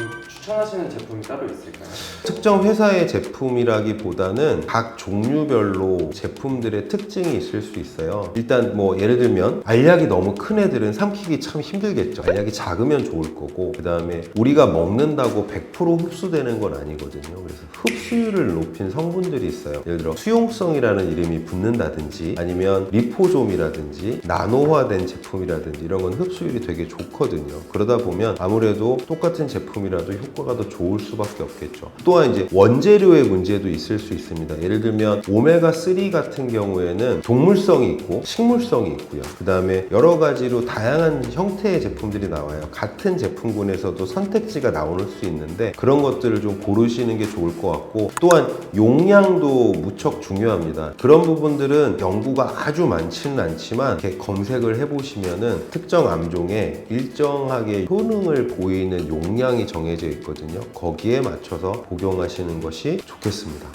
그럼 추천하시는 제품이 따로 있을까요? 특정 회사의 제품이라기보다는 각 종류별로 제품들의 특징이 있을 수 있어요. 일단 뭐 예를 들면 알약이 너무 큰 애들은 삼키기 참 힘들겠죠. 알약이 작으면 좋을 거고 그 다음에 우리가 먹는다고 100% 흡수되는 건 아니거든요. 그래서 흡수율을 높인 성분들이 있어요. 예를 들어 수용성이라는 이름이 붙는다든지 아니면 리포좀이라든지 나노화된 제품이라든지 이런 건 흡수율이 되게 좋거든요. 그러다 보면 아무래도 똑같은 제품이 라도 효과가 더 좋을 수밖에 없겠죠. 또한 이제 원재료의 문제도 있을 수 있습니다. 예를 들면 오메가3 같은 경우에는 동물성이 있고 식물성이 있고요. 그 다음에 여러 가지로 다양한 형태의 제품들이 나와요. 같은 제품군에서도 선택지가 나올 수 있는데 그런 것들을 좀 고르시는 게 좋을 것 같고 또한 용량도 무척 중요합니다. 그런 부분들은 연구가 아주 많지는 않지만 이렇게 검색을 해보시면은 특정 암종에 일정하게 효능을 보이는 용량이 정해져 있거든요. 거기에 맞춰서 복용하시는 것이 좋겠습니다.